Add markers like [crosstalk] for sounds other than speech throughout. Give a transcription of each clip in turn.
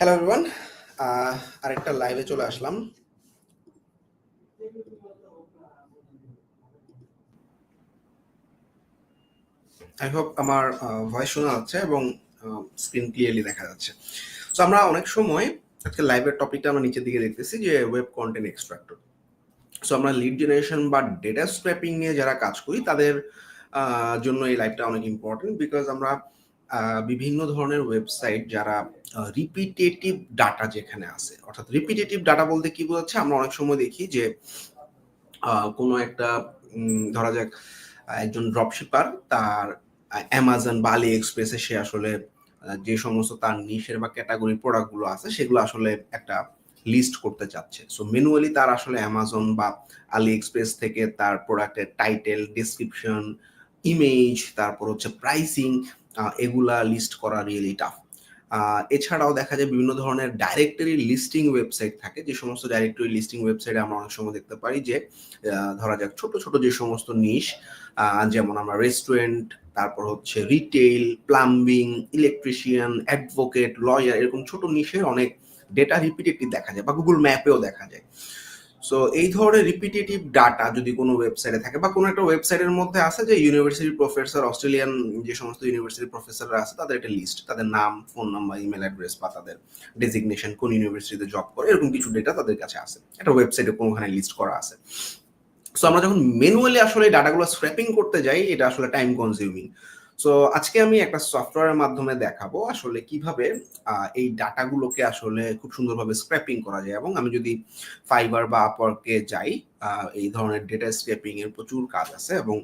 Hello everyone আরেকটা লাইভে চলে আসলাম। আই হোপ আমার ভয়েস শোনা যাচ্ছে এবং স্ক্রিন ক্লিয়ারলি দেখা যাচ্ছে। সো আমরা অনেক সময় আজকে লাইভের টপিকটা আমরা নিচের দিকে দেখতেছি যে ওয়েব কন্টেন্ট এক্সট্রাক্টর সো আমরা লিড জেনারেশন বা ডেটা স্ক্র্যাপিং নিয়ে যারা কাজ করি, তাদের জন্য এই লাইভটা অনেক ইম্পর্টেন্ট বিকজ আমরা বিভিন্ন ধরনের ওয়েবসাইট যারা রিপিটেটিভ ডাটা যেখানে আছে, অর্থাৎ রিপিটেটিভ ডাটা বলতে কি বোঝাচ্ছে? আমরা অনেক সময় দেখি যে কোনো একটা ধরা যাক, একজন ড্রপশিপার তার অ্যামাজন বা আলি এক্সপ্রেসে সে আসলে যে সমস্ত তার নিশের বা ক্যাটাগরি প্রোডাক্টগুলো আছে, সেগুলো আসলে একটা লিস্ট করতে চাচ্ছে। সো ম্যানুয়ালি তার আসলে অ্যামাজন বা আলি এক্সপ্রেস থেকে তার প্রোডাক্টের টাইটেল ডিসক্রিপশন ইমেজ তারপর হচ্ছে প্রাইসিং এগুলা লিস্ট করা রিয়েলি টাফ এছাড়াও দেখা যায় বিভিন্ন ধরনের ডাইরেক্টরি লিস্টিং ওয়েবসাইট থাকে। যে সমস্ত ডাইরেক্টরি লিস্টিং ওয়েবসাইটে আমরা অনেক সময় দেখতে পারি যে ধরা যাক ছোট ছোট যে সমস্ত নিশ যেমন আমরা রেস্টুরেন্ট তারপর হচ্ছে retail plumbing electrician advocate lawyer এরকম ছোট নিশের অনেক ডেটা রিপিটেটিভ দেখা যায় বা গুগল ম্যাপেও দেখা যায়। সো এই ধরনের রিপিটেটিভ ডাটা যদি কোনো ওয়েবসাইটে থাকে বা কোনো একটা ওয়েবসাইটের মধ্যে আছে যে ইউনিভার্সিটি প্রফেসর অস্ট্রেলিয়ান যে সমস্ত ইউনিভার্সিটি প্রফেসররা আছে, তাদের একটা লিস্ট তাদের নাম ফোন নাম্বার ইমেল অ্যাড্রেস বা তাদের ডেজিগনেশন কোন ইউনিভার্সিটিতে জব করে, এরকম কিছু ডেটা তাদের কাছে আছে। একটা ওয়েবসাইটে কোনোখানে লিস্ট করা আছে। সো আমরা যখন ম্যানুয়ালি আসলে ডাটাগুলো স্ক্র্যাপিং করতে যাই, এটা আসলে টাইম কনজিউমিং সো আজকে আমি একটা সফটওয়্যারের মাধ্যমে দেখাবো আসলে কীভাবে এই ডাটাগুলোকে আসলে খুব সুন্দরভাবে স্ক্র্যাপিং করা যায়। এবং আমি যদি ফাইবার বা আপওয়ার্কে যাই এই ধরনের ডেটা স্ক্র্যাপিং এর প্রচুর কাজ আছে এবং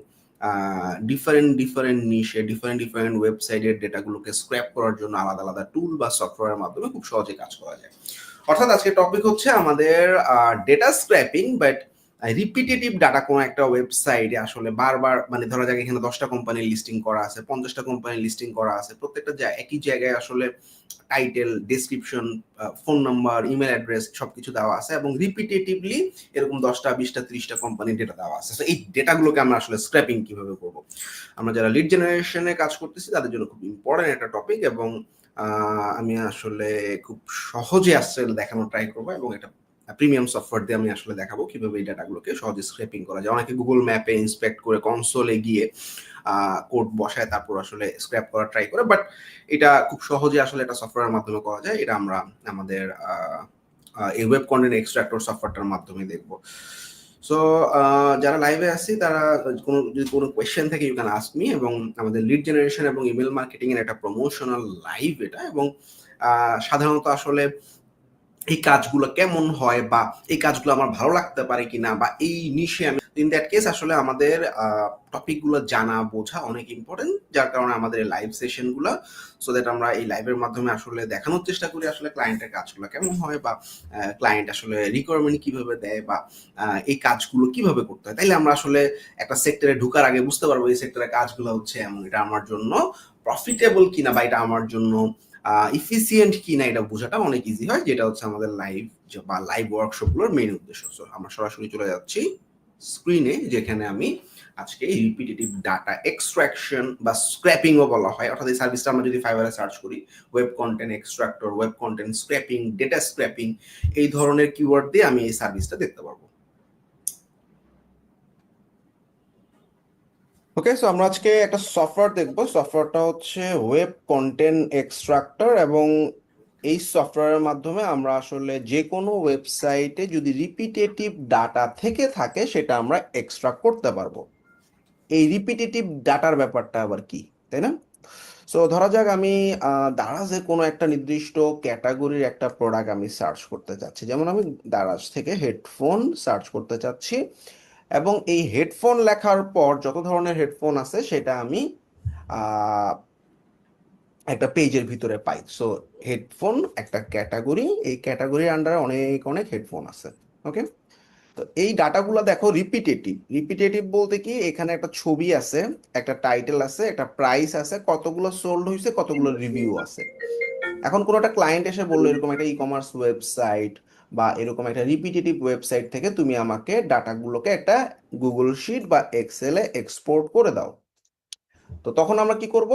ডিফারেন্ট ডিফারেন্ট নিশে ডিফারেন্ট ডিফারেন্ট ওয়েবসাইটের ডেটাগুলোকে স্ক্র্যাপ করার জন্য আলাদা আলাদা টুল বা সফটওয়্যারের মাধ্যমে খুব সহজে কাজ করা যায়। অর্থাৎ আজকে টপিক হচ্ছে আমাদের data scraping but repetitive data কোনো একটা ওয়েবসাইটে আসলে বারবার মানে ধরা যাক এখানে দশটা কোম্পানির লিস্টিং করা আছে, পঞ্চাশটা কোম্পানির লিস্টিং করা আছে, প্রত্যেকটা একই জায়গায় আসলে title description phone number email address সব কিছু দেওয়া আছে এবং রিপিটেটিভলি এরকম দশটা, বিশটা, ত্রিশটা কোম্পানির ডেটা দেওয়া আছে। তো এই ডেটাগুলোকে আমরা আসলে স্ক্র্যাপিং কীভাবে করব? আমরা যারা লিড জেনারেশনে কাজ করতেছি, তাদের জন্য খুব ইম্পর্টেন্ট একটা টপিক এবং আমি আসলে খুব সহজে আসলে দেখানোর ট্রাই করব এবং এটা প্রিমিয়াম সফটওয়্যার দিয়ে আমি আসলে দেখাবো কীভাবে এই ডাটাগুলোকে সহজে স্ক্র্যাপিং করা যায়। অনেকে গুগল ম্যাপে ইন্সপেক্ট করে কনসোলে গিয়ে কোড বসায়, তারপর আসলে স্ক্র্যাপ করা ট্রাই করে। বাট এটা খুব সহজে আসলে এটা সফটওয়্যারের মাধ্যমে করা যায়। এটা আমরা আমাদের এই ওয়েব কন্টেন্ট এক্সট্রাক্টর সফটওয়্যারটার মাধ্যমে দেখব সো যারা লাইভে আসি তারা কোনো, যদি কোনো কোয়েশ্চেন থাকে ইউ ক্যান আস্ক মি এবং আমাদের লিড জেনারেশন এবং ইমেল মার্কেটিং এর একটা প্রমোশনাল লাইভ এটা এবং সাধারণত আসলে এই কাজগুলো কেমন হয় বা এই কাজগুলো আমার ভালো লাগতে পারে কিনা বা এই নিশে আমি ইন দ্যাট কেস আসলে আমাদের টপিকগুলো জানা, বোঝা অনেক ইম্পর্টেন্ট যার কারণে আমাদের এই লাইভ সেশনগুলো সো দ্যাট আমরা এই লাইভের মাধ্যমে আসলে দেখানোর চেষ্টা করি আসলে ক্লায়েন্টের কাজগুলো কেমন হয় বা ক্লায়েন্ট আসলে রিকোয়ারমেন্ট কীভাবে দেয় বা এই কাজগুলো কীভাবে করতে হয়। তাইলে আমরা আসলে একটা সেক্টরে ঢুকার আগে বুঝতে পারব এই সেক্টরের কাজগুলো হচ্ছে এমন, এটা আমার জন্য প্রফিটেবল কিনা বা এটা আমার জন্য ইফিসিয়েন্ট কিনা এটা বোঝাটা অনেক ইজি হয়, যেটা হচ্ছে আমাদের লাইভ বা লাইভ ওয়ার্কশপগুলোর মেইন উদ্দেশ্য। আমরা সরাসরি চলে যাচ্ছি স্ক্রিনে যেখানে আমি আজকে রিপিটেটিভ ডাটা এক্সট্রাকশন বা স্ক্র্যাপিংও বলা হয়। অর্থাৎ এই সার্ভিসটা আমরা যদি ফাইবারে সার্চ করি web content extractor web content scraping data scraping এই ধরনের কিওয়ার্ড দিয়ে আমি এই সার্ভিসটা দেখতে পারব। ওকে সো আমরা আজকে একটা সফটওয়্যার দেখব। সফটওয়্যারটা হচ্ছে ওয়েব কন্টেন্ট এক্সট্রাক্টর এবং এই সফটওয়্যারের মাধ্যমে আমরা আসলে যে কোনো ওয়েবসাইটে যদি রিপিটেটিভ ডাটা থেকে থাকে, সেটা আমরা এক্সট্রাক্ট করতে পারব। এই রিপিটেটিভ ডাটার ব্যাপারটা আবার কি, তাই না? সো ধরা যাক আমি দারাজে কোনো একটা নির্দিষ্ট ক্যাটাগরির একটা প্রোডাক্ট আমি সার্চ করতে চাচ্ছি। যেমন আমি দারাজ থেকে হেডফোন সার্চ করতে চাচ্ছি। এবং এই হেডফোন লেখার পর যত ধরনের হেডফোন আছে, সেটা আমি একটা পেজের ভিতরে পাই। সো হেডফোন একটা ক্যাটাগরি, এই ক্যাটাগরির আন্ডারে অনেক অনেক হেডফোন আছে ওকে তো এই ডাটাগুলো দেখো রিপিটেটিভ রিপিটেটিভ বলতে কি, এখানে একটা ছবি আছে, একটা টাইটেল আছে, একটা প্রাইস আছে, কতগুলো সোল্ড হয়েছে কতগুলো রিভিউ আছে। এখন কোনো একটা ক্লায়েন্ট এসে বলল, এরকম একটা ই কমার্স ওয়েবসাইট বা এরকম একটা রিপিটেটিভ ওয়েবসাইট থেকে তুমি আমাকে ডাটাগুলোকে একটা গুগল শিট বা এক্সেলে এক্সপোর্ট করে দাও। তো তখন আমরা কি করব?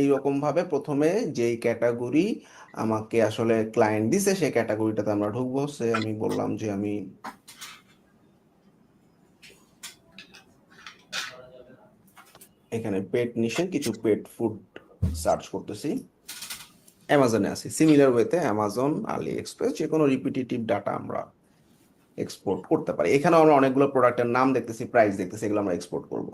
এইরকম ভাবে প্রথমে যেই ক্যাটাগরি আমাকে আসলে ক্লায়েন্ট দিছে, সেই ক্যাটাগরিটাতে আমরা ঢুকবো। সে আমি বললাম যে আমি এখানে পেট নিশে কিছু পেট ফুড সার্চ করতেছি। অ্যামাজনে আছি। সিমিলার ওয়েতে অ্যামাজন আলি এক্সপ্রেস যে কোনো রিপিটেটিভ ডাটা আমরা এক্সপোর্ট করতে পারি। এখানে আমরা অনেকগুলো প্রোডাক্টের নাম দেখতেছি প্রাইস দেখতেছি, এগুলো আমরা এক্সপোর্ট করব।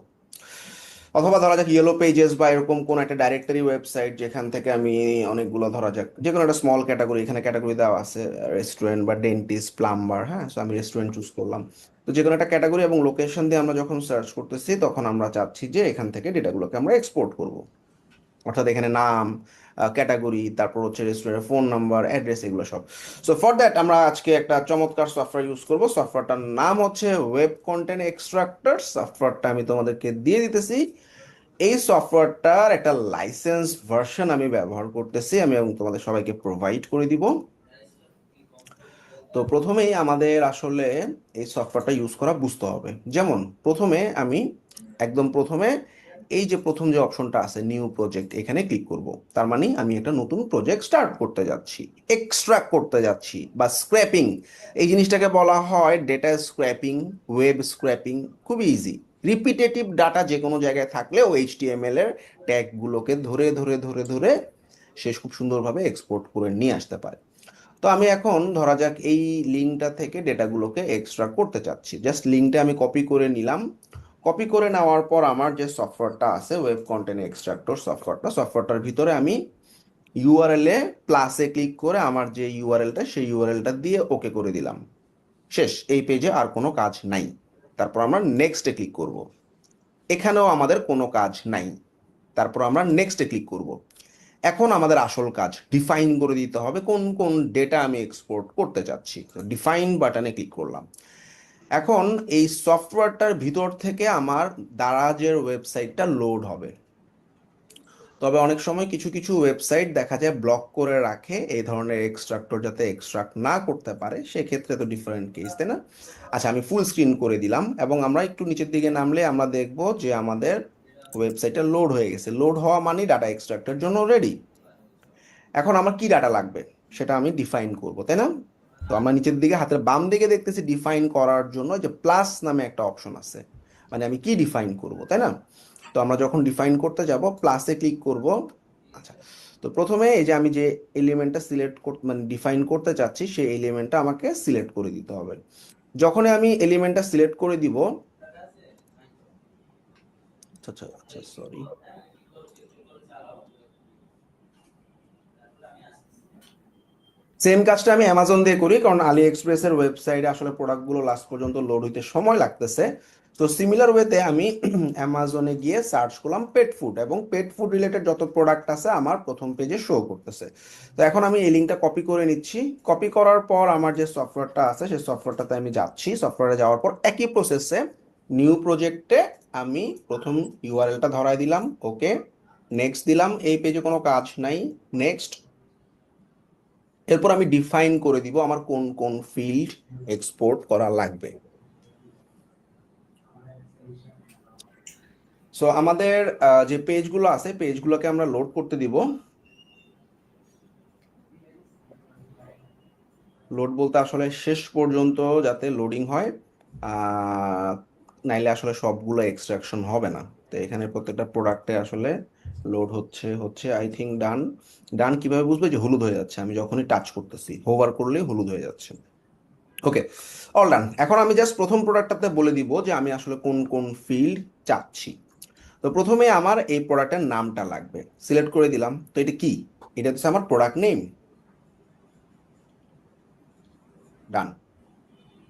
অথবা ধরা যাক ইয়েলো পেজেস বা এরকম কোন একটা ডাইরেক্টরি ওয়েবসাইট যেখান থেকে আমি অনেকগুলো ধরা যাক যে কোনো একটা স্মল ক্যাটাগরি এখানে ক্যাটাগরি দেওয়া আছে রেস্টুরেন্ট বা ডেন্টিস্ট প্লাম্বার হ্যাঁ? সো আমি রেস্টুরেন্ট চুজ করলাম। তো যে কোনো একটা ক্যাটাগরি এবং লোকেশন দিয়ে আমরা যখন সার্চ করতেছি, তখন আমরা চাচ্ছি যে এখান থেকে ডেটাগুলোকে আমরা এক্সপোর্ট করব। অর্থাৎ এখানে নাম ক্যাটাগরি তারপর হচ্ছে রেস্টুরেন্টের ফোন নাম্বার অ্যাড্রেস এগুলো সব। সো ফর দ্যাট আমরা আজকে একটা চমৎকার সফটওয়্যার ইউজ করব। সফটওয়্যারটার নাম হচ্ছে ওয়েব কন্টেন্ট এক্সট্রাক্টর সফটওয়্যারটা আমি তোমাদেরকে দিয়ে দিতেছি। এই সফটওয়্যারটার একটা লাইসেন্স ভার্সন আমি ব্যবহার করতেছি। আমি এবং তোমাদের সবাইকে প্রোভাইড করে দিব। তো প্রথমেই আমাদের আসলে এই সফটওয়্যারটা ইউজ করা বুঝতে হবে। যেমন, প্রথমে আমি, একদম প্রথমে এই যে প্রথম যে অপশনটা আছে নিউ প্রজেক্ট এখানে ক্লিক করব। তার মানে আমি একটা নতুন প্রজেক্ট স্টার্ট করতে যাচ্ছি এক্সট্রাক্ট করতে যাচ্ছি বা স্ক্র্যাপিং এই জিনিসটাকে বলা হয় ডেটা স্ক্র্যাপিং ওয়েব স্ক্র্যাপিং খুবই ইজি রিপিটেটিভ ডাটা যে কোনো জায়গায় থাকলেও এইচটিএমএল এর ট্যাগগুলোকে ধরে ধরে ধরে ধরে সে খুব সুন্দরভাবে এক্সপোর্ট করে নিয়ে আসতে পারে। তো আমি এখন ধরা যাক এই লিঙ্কটা থেকে ডেটাগুলোকে এক্সট্রা করতে চাচ্ছি। জাস্ট লিঙ্কটা আমি কপি করে নিলাম। কপি করে নেওয়ার পর আমার যে সফটওয়্যারটা আছে ওয়েব কন্টেন্ট এক্সট্রাক্টর সফটওয়্যারটা সফটওয়্যারটার ভিতরে আমি ইউআরএল এ প্লাসে ক্লিক করে আমার যে ইউআরএলটা সেই ইউআরএলটা দিয়ে ওকে করে দিলাম। শেষ, এই পেজে আর কোনো কাজ নাই। তারপর আমরা নেক্সটে ক্লিক করব। এখানেও আমাদের কোনো কাজ নাই। তারপর আমরা নেক্সটে ক্লিক করব। এখন আমাদের আসল কাজ ডিফাইন করে দিতে হবে কোন কোন ডেটা আমি এক্সপোর্ট করতে চাচ্ছি। ডিফাইন বাটনে ক্লিক করলাম। এখন এই সফটওয়্যারটার ভিতর থেকে আমার দারাজের ওয়েবসাইটটা লোড হবে। তবে অনেক সময় কিছু কিছু ওয়েবসাইট দেখা যায় ব্লক করে রাখে, এই ধরনের এক্সট্রাক্টর যাতে এক্সট্রাক্ট না করতে পারে, সেক্ষেত্রে তো ডিফারেন্ট কেস তাই না? আচ্ছা আমি ফুল স্ক্রিন করে দিলাম এবং আমরা একটু নিচের দিকে নামলে আমরা দেখব যে আমাদের ওয়েবসাইটটা লোড হয়ে গেছে। লোড হওয়া মানে ডাটা এক্সট্রাক্টের জন্য রেডি এখন আমার কি ডাটা লাগবে, সেটা আমি ডিফাইন করব, তাই না? তো আমরা নিচের দিকে হাতের বাম দিকে দেখতেছি ডিফাইন করার জন্য যে প্লাস নামে একটা অপশন আছে। মানে আমি কি ডিফাইন করব, তাই না? তো আমরা যখন ডিফাইন করতে যাব প্লাসে ক্লিক করব আচ্ছা। তো প্রথমে এই যে আমি যে এলিমেন্টটা সিলেক্ট মানে ডিফাইন করতে চাচ্ছি, সেই এলিমেন্টটা আমাকে সিলেক্ট করে দিতে হবে। যখনই আমি এলিমেন্টটা সিলেক্ট করে দিব আচ্ছা আচ্ছা আচ্ছা সরি সেম কাজটা আমি অ্যামাজন দিয়ে করি, কারণ আলি এক্সপ্রেসের ওয়েবসাইটে আসলে প্রোডাক্টগুলো লাস্ট পর্যন্ত লোড হইতে সময় লাগতেছে। তো সিমিলার ওয়েতে আমি [clears throat] অ্যামাজনে গিয়ে সার্চ করলাম পেট ফুড এবং পেট ফুড রিলেটেড যত প্রোডাক্ট আছে আমার প্রথম পেজে শো করতেছে। তো এখন আমি এই লিঙ্কটা কপি করে নিচ্ছি। কপি করার পর আমার যে সফটওয়্যারটা আছে, সেই সফটওয়্যারটাতে আমি যাচ্ছি। সফটওয়্যারে যাওয়ার পর একই প্রসেসে নিউ প্রজেক্টে আমি প্রথম ইউআরএলটা ধরাই দিলাম। ওকে নেক্সট দিলাম। এই পেজে কোনো কাজ নাই। নেক্সট এরপর আমি ডিফাইন করে দিব আমার কোন কোন ফিল্ড এক্সপোর্ট করা লাগবে। সো আমাদের যে পেজগুলো আছে পেজগুলোকে আমরা লোড করতে দিব। লোড বলতে আসলে শেষ পর্যন্ত যাতে লোডিং হয় নাইলে আসলে সবগুলো এক্সট্রাকশন হবে না। তো এখানে প্রত্যেকটা প্রোডাক্টে আসলে লোড হচ্ছে হচ্ছে আই থিঙ্ক ডান ডান কীভাবে বুঝবে? যে হলুদ হয়ে যাচ্ছে। আমি যখনই টাচ করতেছি হোভার করলেই হলুদ হয়ে যাচ্ছে। ওকে অল ডান এখন আমি জাস্ট প্রথম প্রোডাক্টটাতে বলে দিব যে আমি আসলে কোন কোন ফিল্ড চাচ্ছি। তো প্রথমে আমার এই প্রোডাক্টের নামটা লাগবে। সিলেক্ট করে দিলাম। তো এটা কি? এটা হচ্ছে আমার প্রোডাক্ট নেম ডান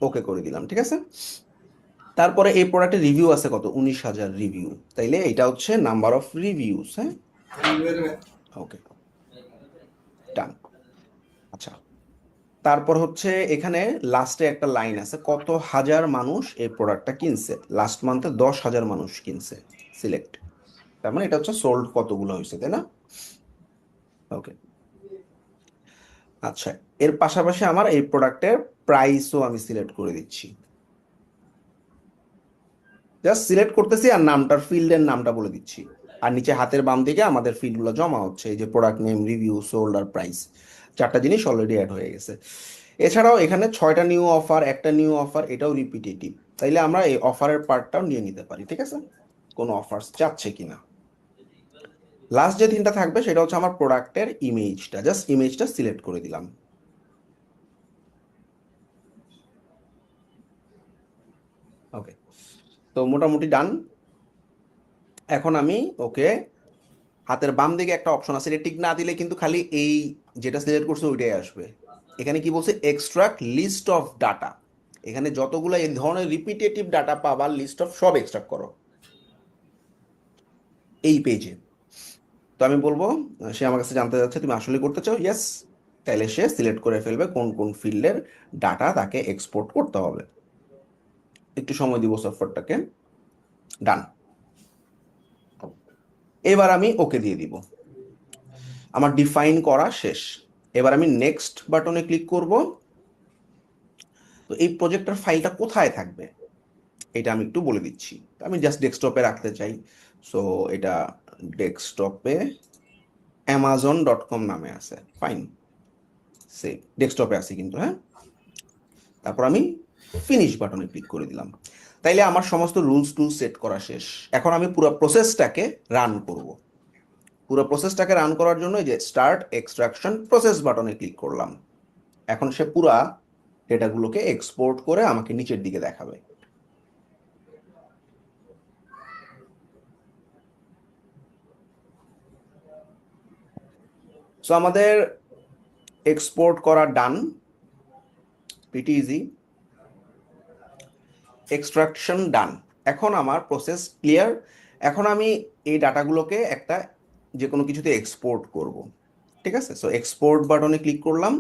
ওকে করে দিলাম, ঠিক আছে? তারপরে এই প্রোডাক্টের রিভিউ আছে কত? উনিশ হাজার রিভিউ তাইলে এটা হচ্ছে নাম্বার অফ রিভিউস হ্যাঁ? ওকে ডান আচ্ছা। তারপর হচ্ছে এখানে লাস্টে একটা লাইন আছে, কত হাজার মানুষ এই প্রোডাক্টটা কিনছে? লাস্ট মান্থে দশ হাজার মানুষ কিনছে সিলেক্ট তার মানে এটা হচ্ছে সোল্ড কতগুলো হয়েছে, তাই না? ওকে আচ্ছা। এর পাশাপাশি আমার এই প্রোডাক্টের প্রাইসও আমি সিলেক্ট করে দিচ্ছি। জাস্ট সিলেক্ট করতেছি আর নামটার ফিল্ডের নামটা বলে দিচ্ছি। আর নিচে হাতের বাম দিকে আমাদের ফিল্ডগুলো জমা হচ্ছে, এই যে প্রোডাক্ট নেম রিভিউ সোল্ড আর প্রাইস চারটা জিনিস অলরেডি অ্যাড হয়ে গেছে। এছাড়াও এখানে ছয়টা নিউ অফার একটা নিউ অফার এটাও রিপিটেটিভ তাইলে আমরা এই অফারের পার্টটাও নিয়ে নিতে পারি, ঠিক আছে? কোনো অফার্স চাচ্ছে কিনা লাস্ট যে তিনটা থাকবে, সেটা হচ্ছে আমার প্রোডাক্টের ইমেজটা জাস্ট ইমেজটা সিলেক্ট করে দিলাম ওকে তো মোটামুটি ডান। এখন আমি ওকে হাতের বাম দিকে একটা অপশন আছে, এটা টিক না দিলে কিন্তু খালি এই যেটা সিলেক্ট করছে ওইটাই আসবে। এখানে কি বলছে? এক্সট্রাক্ট লিস্ট অফ ডাটা এখানে যতগুলো এই ধরনের রিপিটেটিভ ডাটা পাবার লিস্ট অফ সব এক্সট্রাক্ট করো। এই পেজে তো আমি বলব, সে আমার কাছে জানতে যাচ্ছে তুমি আসলে করতে চাও? ইয়েস তাহলে সে সিলেক্ট করে ফেলবে কোন কোন ফিল্ডের ডাটা তাকে এক্সপোর্ট করতে হবে। একটু সময় দিব সফটওয়্যারটাকে ডান এবার আমি ওকে দিয়ে দিব। আমার ডিফাইন করা শেষ। এবার আমি নেক্সট বাটনে ক্লিক করব। তো এই প্রজেক্টের ফাইলটা কোথায় থাকবে? এটা আমি একটু বলে দিচ্ছি। আমি জাস্ট ডেস্কটপে রাখতে চাই। সো এটা ডেস্কটপে অ্যামাজন ডট কম নামে আছে। ফাইন সে ডেস্কটপে আছে কিন্তু হ্যাঁ? তারপর আমি ফিনিশ বাটনে ক্লিক করে দিলাম। তাইলে আমার সমস্ত রুলস টুলস সেট করা শেষ। এখন আমি পুরো প্রসেসটাকে রান করব। পুরো প্রসেসটাকে রান করার জন্য যে স্টার্ট এক্সট্রাকশন প্রসেস বাটনে ক্লিক করলাম। এখন সে পুরা ডেটাগুলোকে এক্সপোর্ট করে আমাকে নিচের দিকে দেখাবে। সো আমাদের এক্সপোর্ট করা done pretty easy extraction done এখন আমার প্রসেস ক্লিয়ার এখন আমি এই ডাটাগুলোকে একটা যে কোনো কিছুতে এক্সপোর্ট করব। ঠিক আছে? সো এক্সপোর্ট বাটনে ক্লিক করলাম।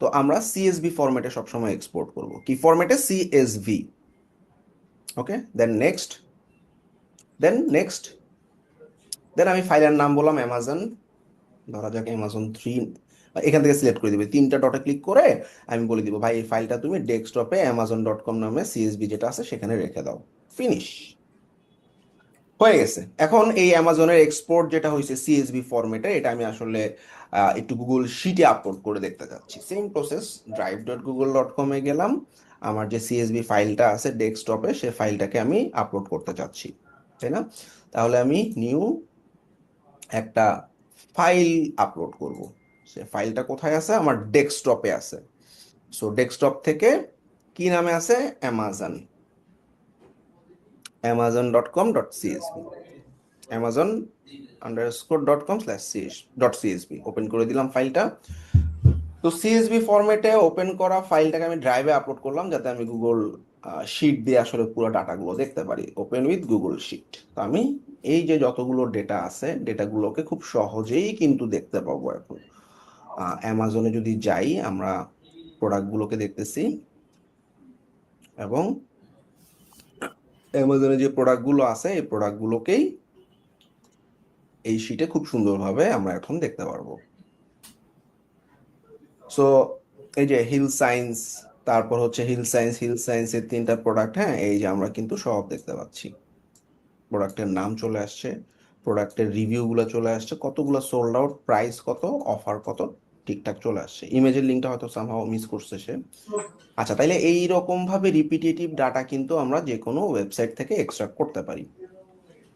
তো আমরা সিএসভি ফরম্যাটে সবসময় এক্সপোর্ট করব। কি ফরম্যাটে CSV okay then next then next then আমি ফাইলের নাম বললাম অ্যামাজন ধরা যাক অ্যামাজন থ্রি এখান থেকে সিলেক্ট করে দিবে। তিনটা ডটে ক্লিক করে আমি বলে দিব, ভাই, এই ফাইলটা তুমি ডেস্কটপে অ্যামাজন ডট কম নামে সিএসবি যেটা আছে সেখানে রেখে দাও। ফিনিশ হয়ে গেছে। এখন এই অ্যামাজনের এক্সপোর্ট যেটা হয়েছে সিএসবি ফরম্যাটে এটা আমি আসলে একটু গুগল শিটে আপলোড করে দেখতে চাচ্ছি same process drive dot Google dot কমে গেলাম। আমার যে সিএসবি ফাইলটা আছে ডেস্কটপে সে ফাইলটাকে আমি আপলোড করতে চাচ্ছি। তাই না? তাহলে আমি নিউ একটা ফাইল আপলোড করব। সে ফাইলটা কোথায় আছে? আমার ডেস্কটপে আছে। সো ডেস্কটপ থেকে কি নামে আছে? Amazon Amazon dot com dot CSB Amazon underscore dot com slash CS dot CSB open করে দিলাম ফাইলটা। তো সিএসবি ফরম্যাটে ওপেন করা ফাইলটাকে আমি ড্রাইভে আপলোড করলাম যাতে আমি গুগল শিট দিয়ে আসলে পুরো ডাটাগুলো দেখতে পারি। ওপেন উইথ গুগল শিট তো আমি এই যে যতগুলো ডেটা আছে ডেটাগুলোকে খুব সহজেই কিন্তু দেখতে পাবো এখন। অ্যামাজনে যদি যাই, আমরা প্রোডাক্টগুলোকে দেখতেছি। এবং অ্যামাজনে যে প্রোডাক্টগুলো আছে, এই প্রোডাক্টগুলোকেই এই শিটে খুব সুন্দরভাবে আমরা এখন দেখতে পারব। সো এই যে হিল সায়েন্স তারপর হচ্ছে হিল সায়েন্স হিল সায়েন্সের তিনটা প্রোডাক্ট হ্যাঁ এই যে আমরা কিন্তু সব দেখতে পাচ্ছি। প্রোডাক্টের নাম চলে আসছে প্রোডাক্টের রিভিউগুলো চলে আসছে, কতগুলো সোল্ড আউট প্রাইস কত অফার কত ঠিকঠাক চলে আসছে। ইমেজের লিঙ্কটা হয়তো সামহাও মিস করছে সে। আচ্ছা তাইলে এই রকম ভাবে রিপিটেটিভ ডাটা কিন্তু আমরা যে কোনো ওয়েবসাইট থেকে এক্সট্রাক্ট করতে পারি।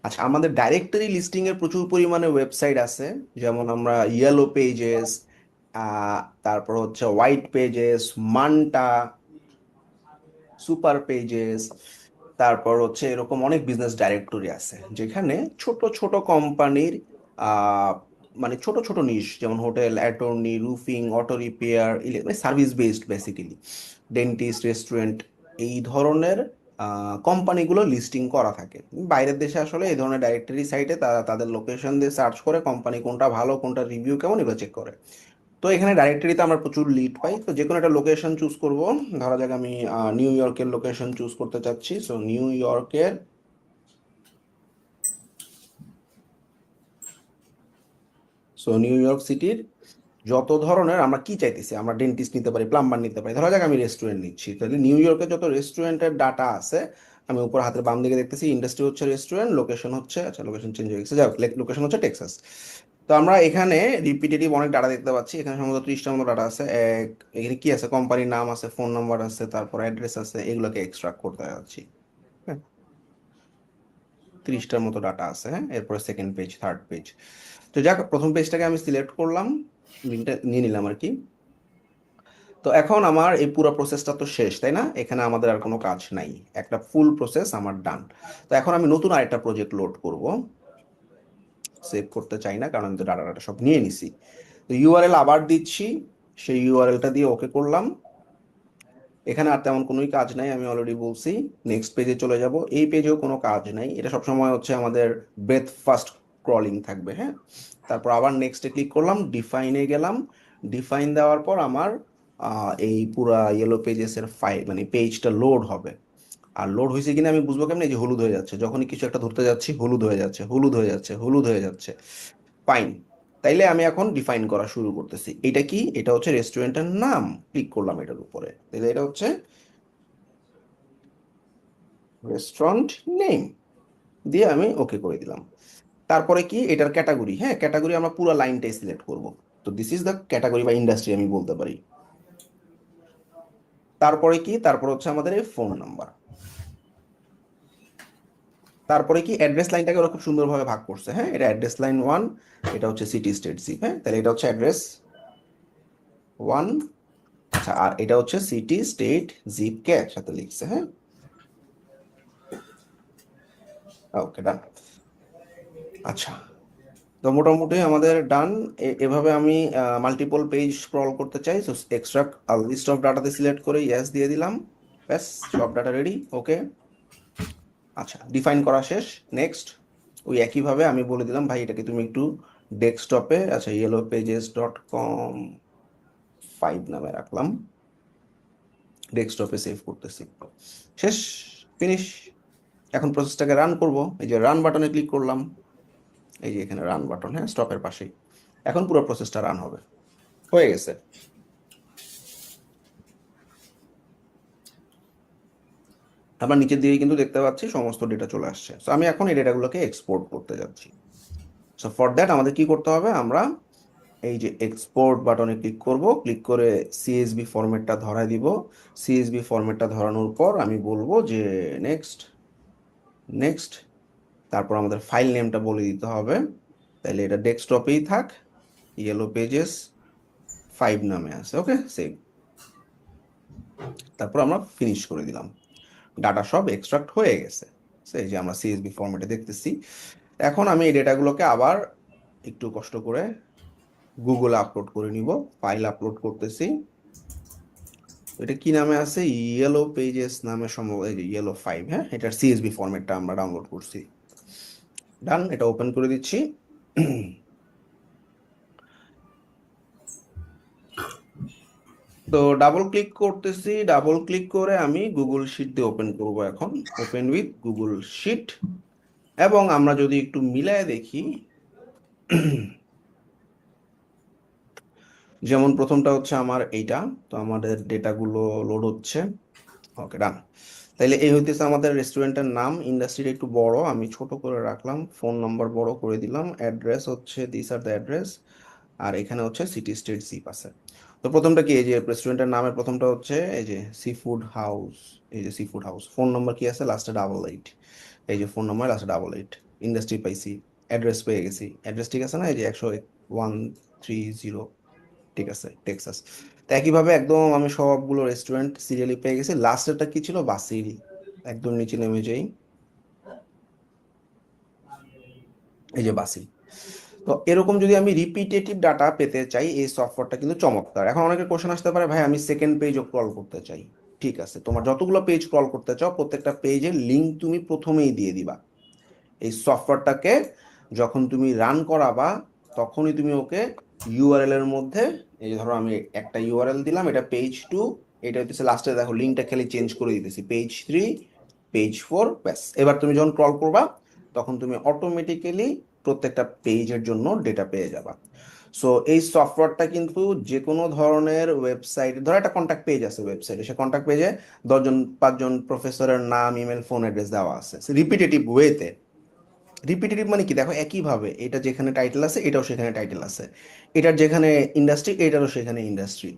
আচ্ছা আমাদের ডাইরেক্টরি লিস্টিং এর প্রচুর পরিমাণে ওয়েবসাইট আছে। যেমন আমরা ইয়েলো পেজেস তারপর হচ্ছে white pages Manta super pages তারপর হচ্ছে এরকম অনেক বিজনেস ডাইরেক্টরি আছে। যেখানে ছোট ছোট কোম্পানির মানে ছোট ছোট নিশ যেমন hotel attorney roofing auto repair service based basically dentist restaurant এই ধরনের কোম্পানিগুলো লিস্টিং করা থাকে। বাইরের দেশে আসলে এই ধরনের ডাইরেক্টরি সাইটে তারা তাদের লোকেশন দিয়ে সার্চ করে কোম্পানি কোনটা ভালো, কোনটা রিভিউ কেমন এগুলো চেক করে। তো এখানে ডাইরেক্টরিতে আমরা প্রচুর লিড পাই। তো যে কোনো একটা লোকেশন চুজ করব। ধরা যাক আমি নিউ ইয়র্কের লোকেশন চুজ করতে চাচ্ছি। সো নিউ ইয়র্কের সো নিউ ইয়র্ক সিটির যত ধরনের আমরা কি চাইতেছি, আমরা ডেন্টিস্ট নিতে পারি প্লাম্বার নিতে পারি, ধরা যাক আমি রেস্টুরেন্ট নিচ্ছি। তাহলে নিউ ইয়র্কে যত রেস্টুরেন্টের ডাটা আছে, আমি উপর হাতের বাম দিকে দেখতেছি ইন্ডাস্ট্রি হচ্ছে রেস্টুরেন্ট লোকেশন হচ্ছে আচ্ছা লোকেশন চেঞ্জ হয়ে গেছে। যাই লোকেশন হচ্ছে টেক্সাস তো আমরা এখানে রিপিটেটিভ অনেক ডাটা দেখতে পাচ্ছি। এখানে সম্ভবত ত্রিশটার মতো ডাটা আছে। এক, এখানে কি আছে? কোম্পানির নাম আছে ফোন নাম্বার আছে, তারপর অ্যাড্রেস আছে, এগুলোকে এক্সট্রাক্ট করতে যাচ্ছি। হ্যাঁ। ত্রিশটার মতো ডাটা আছে হ্যাঁ। এরপরে সেকেন্ড পেজ থার্ড পেজ তো যাক, প্রথম পেজটাকে আমি সিলেক্ট করলাম লিঙ্কটা নিয়ে নিলাম আর কি। তো এখন আমার এই পুরো প্রসেসটা তো শেষ, তাই না? এখানে আমাদের আর কোনো কাজ নাই। একটা ফুল প্রসেস আমার ডান তো এখন আমি নতুন আরেকটা প্রজেক্ট লোড করব। সেভ করতে চাই না, কারণ আমি তো ডাটা ডাটা সব নিয়ে নিছি। তো ইউআরএল আবার দিচ্ছি, সেই ইউআরএলটা দিয়ে ওকে করলাম। এখানে আর তেমন কোনোই কাজ নাই, আমি অলরেডি বলছি। নেক্সট পেজে চলে যাব। এই পেজেও কোনো কাজ নাই। এটা সবসময় হচ্ছে আমাদের ব্রেথ ফার্স্ট ক্রলিং থাকবে হ্যাঁ? তারপর আবার নেক্সটে ক্লিক করলাম ডিফাইনে গেলাম। ডিফাইন দেওয়ার পর আমার এই পুরা ইয়েলো পেজেসের ফাইল মানে পেজটা লোড হবে। আর লোড হয়েছে কিনা আমি বুঝব কেমন? যে হলুদ হয়ে যাচ্ছে। যখনই কিছু একটা ধরতে যাচ্ছি, হলুদ হয়ে যাচ্ছে, হলুদ হয়ে যাচ্ছে, হলুদ হয়ে যাচ্ছে। ফাইন তাইলে আমি এখন ডিফাইন করা শুরু করতেছি। এটা কি? এটা হচ্ছে রেস্টুরেন্টের নাম। ক্লিক করলাম এটার উপরে। তাহলে এটা হচ্ছে রেস্টুরেন্ট নেম দিয়ে আমি ওকে করে দিলাম। তারপরে কি? এটার ক্যাটাগরি হ্যাঁ? ক্যাটাগরি আমরা পুরো লাইনটাই সিলেক্ট করব। তো দিস ইজ দ্য ক্যাটাগরি বা ইন্ডাস্ট্রি আমি বলতে পারি। তারপরে কি? তারপর হচ্ছে আমাদের এই ফোন নাম্বার তারপরে কি? অ্যাড্রেস লাইনটাকে ওরা খুব সুন্দরভাবে ভাগ করছে হ্যাঁ? এটা অ্যাড্রেস লাইন ওয়ান এটা হচ্ছে সিটি স্টেট জিপ হ্যাঁ? তাহলে এটা হচ্ছে অ্যাড্রেস ওয়ান আচ্ছা আর এটা হচ্ছে সিটি স্টেট জিপ কে একসাথে লিখছে হ্যাঁ? ওকে ডান আচ্ছা। তো মোটামুটি আমাদের ডান এভাবে আমি মাল্টিপল পেজ স্ক্রল করতে চাই। সো এক্সট্রাক্ট লিস্ট অফ ডাটাতে সিলেক্ট করে ইয়েস দিয়ে দিলাম। ব্যাস, সব ডাটা রেডি ওকে আচ্ছা ডিফাইন করা শেষ। নেক্সট ওই একইভাবে আমি বলে দিলাম, ভাই, এটাকে তুমি একটু ডেস্কটপে আচ্ছা yellow pages dot com five নামে রাখলাম। ডেস্কটপে সেভ করতেছি। শেষ ফিনিশ এখন প্রসেসটাকে রান করব। এই যে রান বাটনে ক্লিক করলাম। এই যে এখানে রান বাটন হ্যাঁ স্টপের পাশেই। এখন পুরো প্রসেসটা রান হবে। হয়ে গেছে। আমরা নিচের দিকে কিন্তু দেখতে পাচ্ছি সমস্ত ডেটা চলে আসছে। সো আমি এখন এই ডেটাগুলোকে এক্সপোর্ট করতে যাচ্ছি। সো ফর দ্যাট আমাদের কি করতে হবে? আমরা এই যে এক্সপোর্ট বাটনে ক্লিক করব। ক্লিক করে সিএসবি ফরম্যাটটা ধরাই দিব। সিএসবি ফরম্যাটটা ধরানোর পর আমি বলব যে নেক্সট নেক্সট তারপর আমাদের ফাইল নেমটা বলে দিতে হবে। তাহলে এটা ডেস্কটপেই থাক ইয়েলো পেজেস ফাইভ নামে আছে ওকে সেভ তারপর আমরা ফিনিশ করে দিলাম। ডাটা সব এক্সট্রাক্ট হয়ে গেছে। সেই যে আমরা সিএসবি ফরম্যাটে দেখতেছি। এখন আমি এই ডেটাগুলোকে আবার একটু কষ্ট করে গুগলে আপলোড করে নিব ফাইল আপলোড করতেছি। এটা কি নামে আছে? ইয়েলো পেজেস নামে সম্ভব ইয়েলো ফাইভ হ্যাঁ? এটার সিএসবি ফরম্যাটটা আমরা ডাউনলোড করছি। ডান এটা ওপেন করে দিচ্ছি। তো ডাবল ক্লিক করতেছি। ডাবল ক্লিক করে আমি গুগল শিট দিয়ে ওপেন করব এখন। ওপেন উইথ গুগল শিট এবং আমরা যদি একটু মিলায় দেখি, যেমন প্রথমটা হচ্ছে আমার এইটা। তো আমাদের ডেটাগুলো লোড হচ্ছে। ওকে ডান তাইলে এই হইতেছে আমাদের রেস্টুরেন্টের নাম ইন্ডাস্ট্রিটা একটু বড়, আমি ছোট করে রাখলাম ফোন নাম্বার বড় করে দিলাম অ্যাড্রেস হচ্ছে this are the address are এখানে হচ্ছে সিটি স্টেট জিপ আছে। তো প্রথমটা কি, এই যে রেস্টুরেন্টের নামের প্রথমটা হচ্ছে, এই যে সি ফুড হাউস এই যে sea food house phone number কি আছে? লাস্টে ডাবল এইট এই যে ফোন নাম্বার লাস্টে ডাবল এইট ইন্ডাস্ট্রি পাইছি অ্যাড্রেস পেয়ে গেছি অ্যাড্রেস ঠিক আছে না? এই যে একশো ওয়ান থ্রি জিরো ঠিক আছে টেক্সাস তো একইভাবে একদম আমি সবগুলো রেস্টুরেন্ট সিরিয়ালি পেয়ে গেছি। লাস্টেরটা কি ছিল? বাসিল একদম নিচে নেমে যাই। এই যে বাসিল তো এরকম যদি আমি রিপিটেটিভ ডাটা পেতে চাই, এই সফটওয়্যারটা কিন্তু চমৎকার। এখন অনেকের কোশ্চেন আসতে পারে, ভাই, আমি সেকেন্ড পেজও ক্রল করতে চাই। ঠিক আছে, তোমার যতগুলো পেজ ক্রল করতে চাও, প্রত্যেকটা পেজের লিঙ্ক তুমি প্রথমেই দিয়ে দিবা। এই সফটওয়্যারটাকে যখন তুমি রান করাবা, তখনই তুমি ওকে ইউআরএল এর মধ্যে, এই ধরো আমি একটা ইউআরএল দিলাম, এটা পেজ টু এটা হচ্ছে লাস্টে দেখো লিঙ্কটা খালি চেঞ্জ করে দিতেছি পেজ থ্রি পেজ ফোর ব্যাস। এবার তুমি যখন ক্রল করবা, তখন তুমি অটোমেটিক্যালি প্রত্যেকটা পেজের জন্য ডেটা পেয়ে যাবা। সো এই সফটওয়্যারটা কিন্তু যে কোনো ধরনের ওয়েবসাইট ধরো একটা কন্ট্যাক্ট পেজ আছে ওয়েবসাইটে সে কন্ট্যাক্ট পেজে দশজন, পাঁচজন প্রফেসরের নাম ইমেল ফোন অ্যাড্রেস দেওয়া আছে। রিপিটেটিভ ওয়েতে রিপিটেটিভ মানে কি? দেখো, একইভাবে এটা যেখানে টাইটেল আছে, এটাও সেখানে টাইটেল আছে। এটার যেখানে ইন্ডাস্ট্রি এটারও সেখানে ইন্ডাস্ট্রি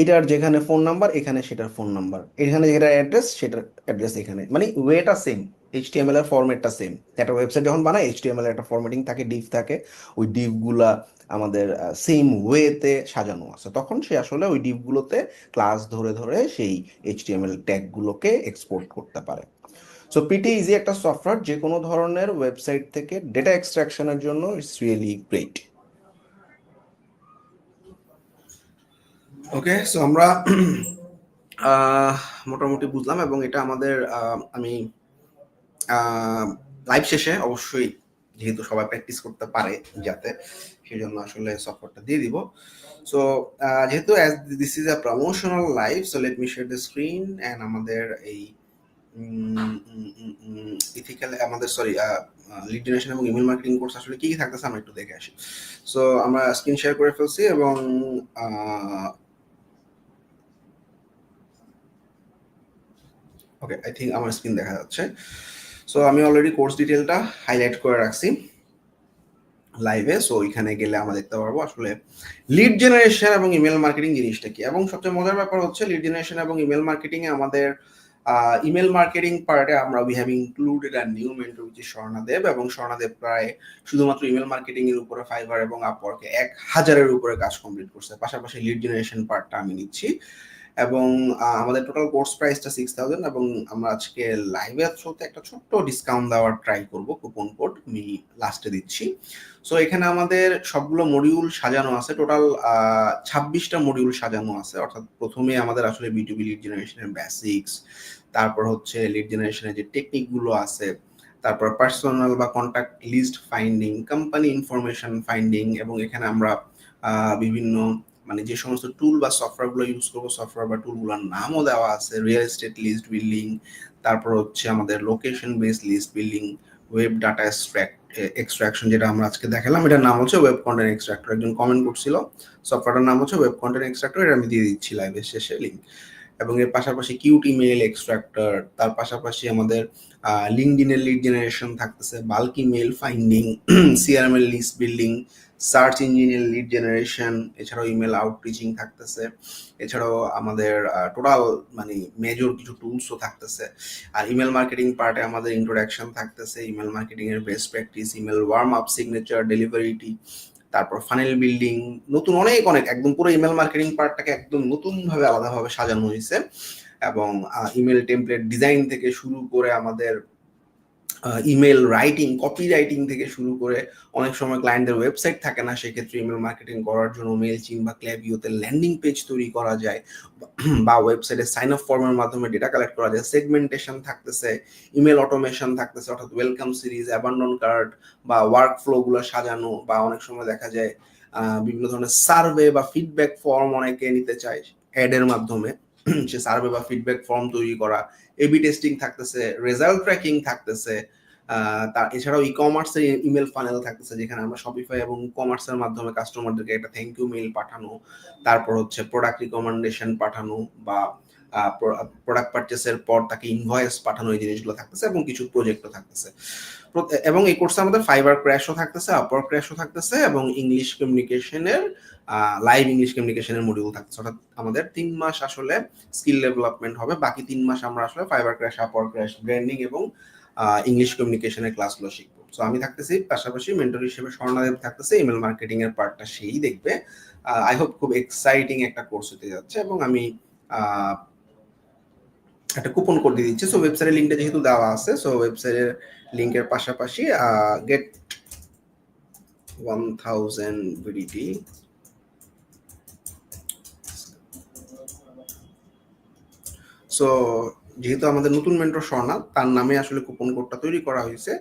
এটার যেখানে ফোন নাম্বার এখানে সেটার ফোন নাম্বার এখানে যেটা অ্যাড্রেস সেটার অ্যাড্রেস এখানে। মানে ওয়েটা সেম এইচটিএমএল এর ফরম্যাটটা সেম একটা ওয়েবসাইট যখন বানায় এইচটিএমএল এর একটা ফরম্যাটিং থাকে ডিভ থাকে, ওই ডিভগুলা আমাদের সেম ওয়েতে সাজানো আছে। তখন সে আসলে ওই ডিভগুলোতে ক্লাস ধরে ধরে সেই এইচটিএমএল ট্যাগগুলোকে এক্সপোর্ট করতে পারে। সো পিটি ইজি একটা সফটওয়্যার যে কোনো ধরনের ওয়েবসাইট থেকে ডেটা এক্সট্রাকশনের জন্য it's really great okay so আমরা [clears throat] মোটামুটি বুঝলাম এবং এটা আমাদের আমি লাইভ শেষে অবশ্যই যেহেতু সবাই প্র্যাকটিস করতে পারে যাতে সেই জন্য আসলে সফটওয়্যারটা দিয়ে দিব। সো যেহেতু as this is a promotional live so let me share the screen and আমাদের এই ইথিক্যাল আমাদের সরি লিড জেনারেশন এবং ইমেল মার্কেটিং কোর্স আসলে থাকতেছে আমরা একটু দেখে আসি। সো আমরা স্ক্রিন শেয়ার করে ফেলছি এবং ওকে আই থিঙ্ক আমার স্ক্রিন দেখা যাচ্ছে। সো আমি অলরেডি কোর্স ডিটেলটা হাইলাইট করে রাখছি লাইভে সো এখানে গেলে আমরা দেখতে পারব আসলে লিড জেনারেশন এবং ইমেল মার্কেটিং জিনিসটা কি। এবং সবচেয়ে মজার ব্যাপার হচ্ছে লিড জেনারেশন এবং ইমেল মার্কেটিং ইমেল মার্কেটিং পার্টে আমরা we have included our new mentor which Swarnadev এবং স্বর্ণাদেব প্রায় শুধুমাত্র ইমেল মার্কেটিং এর উপরে ফাইবার এবং আপওয়ার্কে এক হাজারের উপরে কাজ কমপ্লিট করছে। পাশাপাশি লিড জেনারেশন পার্টটা আমি নিচ্ছি। এবং আমাদের টোটাল কোর্স প্রাইসটা সিক্স থাউজেন্ড এবং আমরা আজকে লাইভে থ্রুতে একটা ছোট্ট ডিসকাউন্ট দেওয়ার ট্রাই করব কুপন কোড আমি লাস্টে দিচ্ছি। সো এখানে আমাদের সবগুলো মডিউল সাজানো আছে টোটাল ছাব্বিশটা মডিউল সাজানো আছে। অর্থাৎ প্রথমে আমাদের আসলে বিটুবি লিড জেনারেশনের বেসিক্স তারপর হচ্ছে লিড জেনারেশনের যে টেকনিকগুলো আছে, তারপর পার্সোনাল বা contact list finding company information finding এবং এখানে আমরা বিভিন্ন মানে যে সমস্ত টুল বা সফটওয়্যারগুলো ইউজ করব সফটওয়্যার বা টুলগুলোর নামও দেওয়া আছে। রিয়েল এস্টেট লিস্ট বিল্ডিং তারপর হচ্ছে আমাদের location base list building web data extraction যেটা আমরা আজকে দেখালাম, এটার নাম হচ্ছে ওয়েব কন্টেন্ট এক্সট্রাক্টর একজন কমেন্ট করছিল সফটওয়্যারটার নাম হচ্ছে ওয়েব কন্টেন্ট এক্সট্রাক্টর এটা আমি দিয়ে দিচ্ছি লাইভের শেষে লিঙ্ক এবং এর পাশাপাশি কিউট ইমেল এক্সট্রাক্টর তার পাশাপাশি আমাদের লিঙ্কডিনের লিড জেনারেশন থাকতেছে বাল্ক ইমেল ফাইন্ডিং সিআরএমএল লিস্ট বিল্ডিং সার্চ ইঞ্জিনের লিড জেনারেশন এছাড়াও ইমেল আউটরিচিং থাকতেছে, এছাড়াও আমাদের টোটাল মানে মেজর কিছু টুলসও থাকতেছে। আর ইমেল মার্কেটিং পার্টে আমাদের ইন্ট্রোডাকশন থাকতেছে ইমেল মার্কেটিং এর best practice email warm up signature deliverability তারপর ফানেল বিল্ডিং নতুন অনেক অনেক, একদম পুরো ইমেল মার্কেটিং পার্টটাকে একদম নতুন ভাবে আলাদাভাবে সাজানো হয়েছে। এবং ইমেল টেমপ্লেট ডিজাইন থেকে শুরু করে আমাদের ইমেল রাইটিং কপি রাইটিং থেকে শুরু করে অনেক সময় ক্লায়েন্টের ওয়েবসাইট থাকে না, সেক্ষেত্রে ইমেল মার্কেটিং করার জন্য মেল চিন বা ক্ল্যাবিওতে ল্যান্ডিং পেজ তৈরি করা যায়, বা ওয়েবসাইটে সাইন আপ ফর্মের মাধ্যমে ডেটা কালেক্ট করা যায় সেগমেন্টেশন থাকতেছে ইমেল অটোমেশন থাকতেছে, অর্থাৎ ওয়েলকাম সিরিজ অ্যাবান্ডন কার্ড বা ওয়ার্ক ফ্লোগুলো সাজানো, বা অনেক সময় দেখা যায় বিভিন্ন ধরনের সার্ভে বা ফিডব্যাক ফর্ম অনেকে নিতে চায় অ্যাডের মাধ্যমে। সে সার্ভে বা ফিডব্যাক ফর্ম তৈরি করা এবি টেস্টিং থাকতেছে রেজাল্ট ট্র্যাকিং থাকতেছে তার এছাড়াও ই কমার্সের ইমেল ফানেল থাকতেছে, যেখানে আমরা শপিফাই এবং কমার্সের মাধ্যমে কাস্টমারদেরকে একটা থ্যাংক ইউ মেইল পাঠানো, তারপর হচ্ছে প্রোডাক্ট রিকমেন্ডেশন পাঠানো বা প্রোডাক্ট পারচেসের পর তাকে ইনভয়েস পাঠানো এই জিনিসগুলো থাকতেছে এবং কিছু প্রজেক্টও থাকতেছে। এবং এই কোর্সে আমাদের ফাইবার ক্র্যাশও থাকতেছে আপার ক্র্যাশও থাকতেছে এবং ইংলিশ কমিউনিকেশনের লাইভ ইংলিশ কমিউনিকেশনের মডিউল থাকছে অর্থাৎ আমাদের তিন মাস আসলে স্কিল ডেভেলপমেন্ট হবে, বাকি তিন মাস আমরা আসলে Fiverr crash upper crash branding এবং ইংলিশ কমিউনিকেশনের ক্লাসগুলো শিখব। সো আমি থাকতেছি, পাশাপাশি মেন্টর হিসেবে স্বর্ণাদেব থাকতেছে ইমেল মার্কেটিং এর পার্টটা সেই দেখবে। আই হোপ খুব এক্সাইটিং একটা কোর্স হতে যাচ্ছে এবং আমি একটা কুপন কোড দিয়ে দিচ্ছি। সো ওয়েবসাইটের লিঙ্কটা যেহেতু দেওয়া আছে সো ওয়েবসাইটের লিঙ্কের পাশাপাশি get one thousand BDT so যেহেতু আমাদের নতুন মেন্টর স্বর্ণা, তার নামে আসলে কুপন কোডটা তৈরি করা হয়েছে।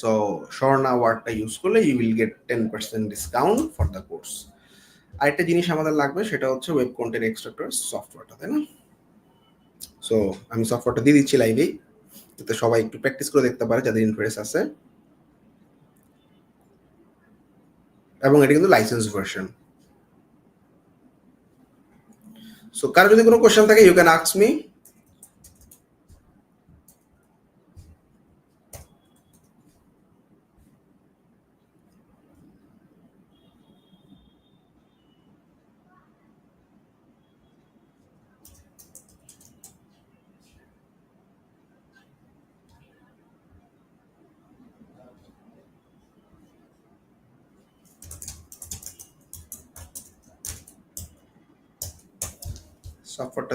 সো স্বর্ণা ওয়ার্ডটা ইউজ করলে you will get ten percent discount for the course আরেকটা জিনিস আমাদের লাগবে, সেটা হচ্ছে ওয়েব কন্টেন্ট এক্সট্রাক্টর সফটওয়্যারটা তাই না? সো আমি সফটওয়্যারটা দিয়ে দিচ্ছি লাইভেই যাতে সবাই একটু প্র্যাকটিস করে দেখতে পারে, যাদের ইন্টারেস্ট আছে। এবং এটা কিন্তু লাইসেন্স ভার্সন সো কারও যদি কোনো কোশ্চেন থাকে ইউ ক্যান আস্ক মি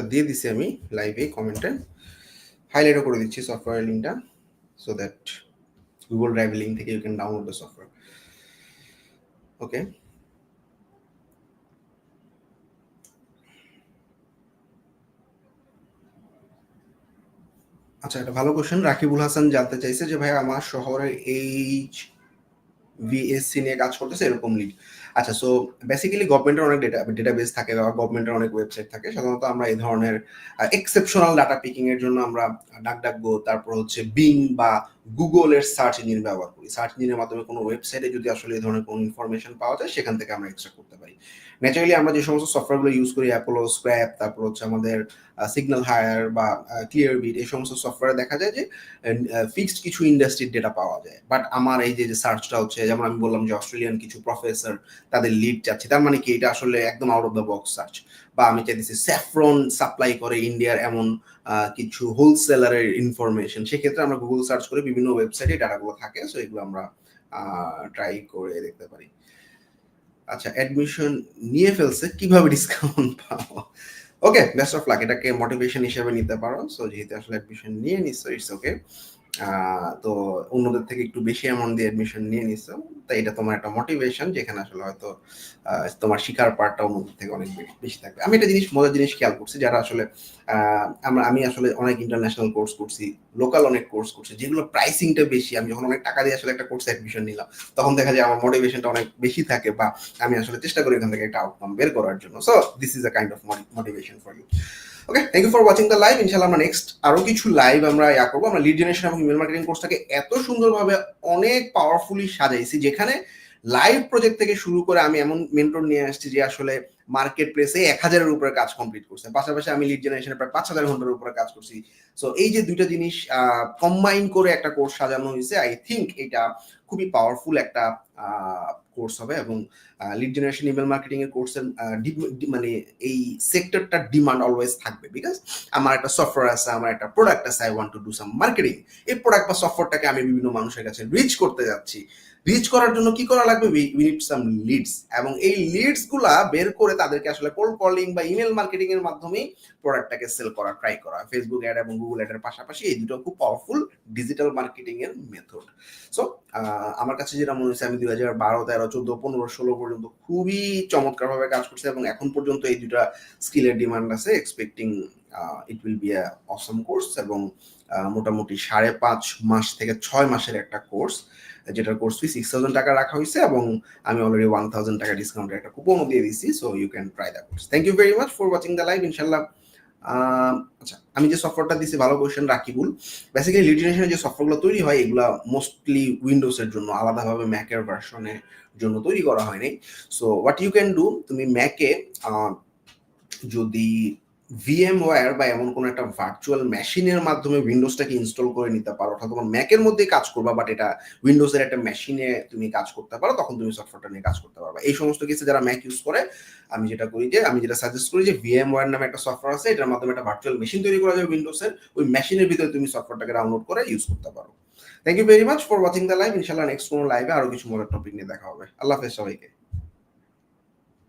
সফটওয়্যারটা দিয়ে দিছি আমি লাইভে কমেন্টে হাইলাইটও করে দিচ্ছি সফটওয়্যার লিঙ্কটা so that Google drive link থেকে you can download the software okay আচ্ছা এটা ভালো কোশ্চেন রাকিবুল হাসান জানতে চাইছে যে ভাই আমার শহরের এইচ ভিএসসি নিয়ে কাজ করতেছে, এরকম লিড আচ্ছা সো বেসিক্যালি গভর্নমেন্টের অনেক ডেটা ডেটাবেস থাকে বা গভর্নমেন্টের অনেক ওয়েবসাইট থাকে। সাধারণত আমরা এই ধরনের এক্সেপশনাল ডাটা পিকিং এর জন্য আমরা ডাক ডাক গো তারপর হচ্ছে বিং বা গুগলের সার্চ ইঞ্জিন ব্যবহার করি। সার্চ ইঞ্জিনের মাধ্যমে কোনো ওয়েবসাইটে যদি আসলে এই ধরনের কোনো ইনফরমেশন পাওয়া যায়, সেখান থেকে আমরা এক্সট্রা করতে পারি। ন্যাচারালি আমরা যে সমস্ত সফটওয়্যারগুলো ইউজ করি অ্যাপোলো স্ক্র্যাপ তারপর হচ্ছে আমাদের সিগন্যাল হায়ার বা ক্লিয়ার বিট এই সমস্ত সফটওয়্যারে দেখা যায় যে ফিক্সড কিছু ইন্ডাস্ট্রির ডেটা পাওয়া যায়। বাট আমার এই যে সার্চটা হচ্ছে, যেমন আমি বললাম যে অস্ট্রেলিয়ান কিছু প্রফেসর তাদের লিড চাচ্ছি, তার মানে কি? এটা আসলে একদম out of the box search বা আমি চাইতেছি স্যাফরন সাপ্লাই করে ইন্ডিয়ার এমন কিছু হোলসেলারের ইনফরমেশন সেক্ষেত্রে আমরা গুগল সার্চ করে বিভিন্ন ওয়েবসাইটে ডাটাগুলো থাকে সো এগুলো আমরা ট্রাই করে দেখতে পারি। আচ্ছা অ্যাডমিশন নিয়ে ফেলছে, কীভাবে ডিসকাউন্ট পাবো? ওকে বেস্ট অফ লাক এটাকে মোটিভেশন হিসেবে নিতে পারো। সো যেহেতু আসলে অ্যাডমিশন নিয়ে নিচ্ছ ইটস ওকে তো অন্যদের থেকে একটু বেশি অ্যামাউন্ট দিয়ে অ্যাডমিশন নিয়ে নিছো। তাই এটা তোমার একটা মোটিভেশন যেখানে আসলে হয়তো তোমার শিকার পার্টটা অন্যদের থেকে অনেক বেশি থাকবে। আমি একটা জিনিস, মজার জিনিস খেয়াল করছি, যারা আসলে আমরা, আমি আসলে অনেক ইন্টারন্যাশনাল কোর্স করছি লোকাল অনেক কোর্স করছি যেগুলো প্রাইসিংটা বেশি। আমি যখন অনেক টাকা দিয়ে আসলে একটা কোর্সে অ্যাডমিশন নিলাম, তখন দেখা যায় আমার মোটিভেশনটা অনেক বেশি থাকে বা আমি আসলে চেষ্টা করি এখান থেকে একটা আউটকাম বের করার জন্য। So this is a kind of motivation for you okay thank you for watching the live ইনশাল্লাহ আমরা নেক্সট আরও কিছু লাইভ আমরা ইয়া করব। আমরা লিড জেনারেশন এবং ইমেল মার্কেটিং কোর্সটাকে এত সুন্দরভাবে অনেক পাওয়ারফুলি সাজাইছি, যেখানে লাইভ প্রজেক্ট থেকে শুরু করে আমি এমন মেন্টর নিয়ে আসছি যে আসলে মার্কেট প্লেসে এক হাজারের উপরে কাজ কমপ্লিট করছে। পাশাপাশি আমি লিড জেনারেশনে প্রায় পাঁচ হাজার ঘণ্টার উপরে কাজ করছি। সো এই যে দুইটা জিনিস কম্বাইন করে একটা কোর্স সাজানো হয়েছে আই থিঙ্ক এটা খুবই পাওয়ারফুল একটা কোর্স হবে এবং লিড জেনারেশন ইমেল মার্কেটিং এর কোর্সের মানে এই সেক্টরটার ডিমান্ড অলওয়েজ থাকবে বিকজ আমার একটা সফটওয়্যার আছে, আমার একটা প্রোডাক্ট আছে I want to do some marketing এই প্রোডাক্ট বা সফটওয়্যারটাকে আমি বিভিন্ন মানুষের কাছে রিচ করতে যাচ্ছি। রিচ করার জন্য কি করা লাগবে? সাম লিডস এবং এই লিডসগুলা বের করে তাদেরকে আসলে কোল্ড কলিং বা ইমেল মার্কেটিং এর মাধ্যমেই প্রোডাক্টটাকে সেল করা ট্রাই করা। ফেসবুক অ্যাড এবং গুগল অ্যাডের পাশাপাশি এই দুটো খুব পাওয়ারফুল ডিজিটাল মার্কেটিং এর মেথড সো আমার কাছে যেটা মনে হচ্ছে, আমি দুই হাজার বারো, তেরো, চোদ্দ, পনেরো, ষোলো পর্যন্ত খুবই চমৎকারভাবে কাজ করছে এবং এখন পর্যন্ত এই দুটা স্কিলের ডিমান্ড আছে expecting it will be a awesome course এবং মোটামুটি সাড়ে পাঁচ মাস থেকে ছয় মাসের একটা কোর্স যেটার কোর্স ফি সিক্স থাউজেন্ড টাকা রাখা হয়েছে এবং আমি অলরেডি ওয়ান থাউজেন্ড টাকা ডিসকাউন্টের একটা কুপনও দিয়ে দিচ্ছি so you can try the course thank you very much for watching the live ইনশাল্লাহ আচ্ছা আমি যে সফটওয়্যারটা দিচ্ছি ভালো কোয়েশ্চেন রাকিবুল। বেসিক্যালি লিড জেনারেশনের যে সফটওয়্যারগুলো তৈরি হয়, এগুলো মোস্টলি উইন্ডোজের জন্য, আলাদাভাবে ম্যাকের ভার্সনের জন্য তৈরি করা হয়নি so what you can do তুমি ম্যাকে যদি ভিএম ওয়্যার বা এমন কোনো একটা ভার্চুয়াল মেশিনের মাধ্যমে উইন্ডোজটাকে ইনস্টল করে নিতে পারো অর্থাৎ তোমার ম্যাকের মধ্যে কাজ করবা বাট এটা উইন্ডোজের একটা মেশিনে তুমি কাজ করতে পারো, তখন তুমি সফটওয়্যারটা নিয়ে কাজ করতে পারবা। এই সমস্ত কিছু যারা ম্যাক ইউজ করে, আমি যেটা করি যে, আমি যেটা সাজেস্ট করি যে ভিএম ওয়্যার নামে একটা সফটওয়্যার আছে, এটার মাধ্যমে একটা ভার্চুয়াল মেশিন তৈরি করা যায় উইন্ডোজের ওই মেশিনের ভিতরে তুমি সফটওয়্যারটাকে ডাউনলোড করে ইউজ করতে পারো। Thank you very much for watching the live ইনশাল্লাহ নেক্সট কোনো লাইভে আরও কিছু মজার টপিক নিয়ে দেখা হবে। আল্লাহ হাফেজ সবাইকে।